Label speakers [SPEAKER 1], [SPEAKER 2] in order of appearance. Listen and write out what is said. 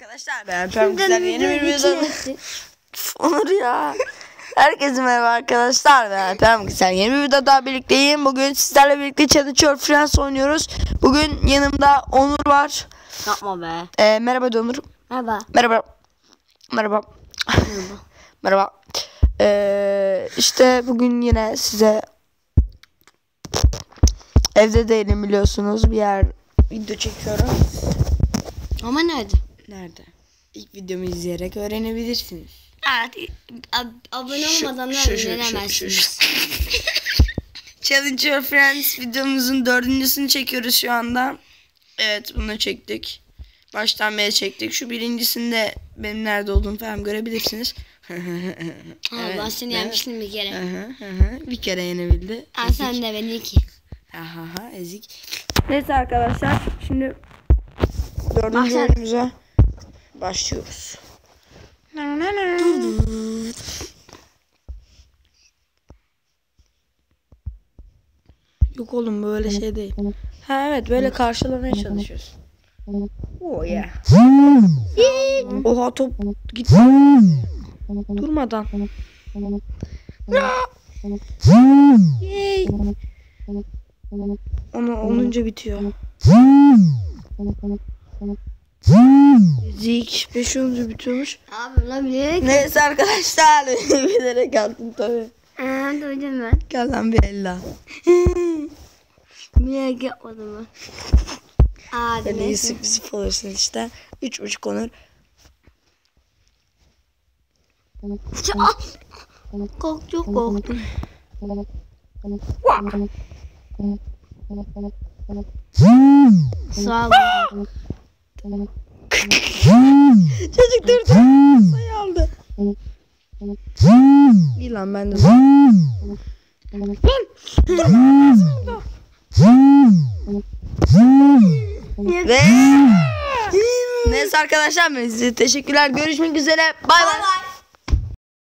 [SPEAKER 1] Arkadaşlar ben Güzel yeni bir videoda
[SPEAKER 2] video.
[SPEAKER 1] Onur ya. Herkese merhaba arkadaşlar ben Pem Güzel yeni bir videoda birlikteyim. Bugün sizlerle birlikte Challenge Your Friends oynuyoruz. Bugün yanımda Onur var.
[SPEAKER 2] Yapma be.
[SPEAKER 1] Ee, merhaba Onur.
[SPEAKER 2] Merhaba.
[SPEAKER 1] Merhaba. Merhaba. merhaba. Ee, işte bugün yine size evde değilim biliyorsunuz bir yer video çekiyorum.
[SPEAKER 2] Ama nerede?
[SPEAKER 1] Nerede? İlk videomu izleyerek öğrenebilirsiniz.
[SPEAKER 2] Evet. ab- abone olmadan da öğrenemezsiniz.
[SPEAKER 1] Challenge Your Friends videomuzun dördüncüsünü çekiyoruz şu anda. Evet bunu çektik. Baştan beri çektik. Şu birincisinde benim nerede olduğumu falan görebilirsiniz.
[SPEAKER 2] Ha,
[SPEAKER 1] Evet,
[SPEAKER 2] ben seni yenmiştim bir kere.
[SPEAKER 1] Bir kere yenebildi.
[SPEAKER 2] Ha, sen de beni iki.
[SPEAKER 1] Ahaha ezik. Neyse arkadaşlar şimdi dördüncü oyunumuza başlıyoruz. Yok oğlum böyle şey değil. Ha evet böyle karşılamaya çalışıyoruz. Oh yeah. Oha top gitti. Durmadan. Onu olunca bitiyor. Zik 5 olunca bitiyormuş.
[SPEAKER 2] Abi lan bilerek.
[SPEAKER 1] Neyse arkadaşlar bilerek attım tabii.
[SPEAKER 2] Aa, duydum ben.
[SPEAKER 1] Gel lan bir ella.
[SPEAKER 2] Bilerek yapmadım ben. Aa,
[SPEAKER 1] Böyle
[SPEAKER 2] neyse.
[SPEAKER 1] sürpriz olursun işte. Üç buçuk onur.
[SPEAKER 2] Çok- Kork, çok korktum. Sağ ol.
[SPEAKER 1] Çocuk durdu. Sayı aldı. İyi lan ben de. Lan durma. Ve Neyse arkadaşlar size teşekkürler. Görüşmek üzere. Bay bay.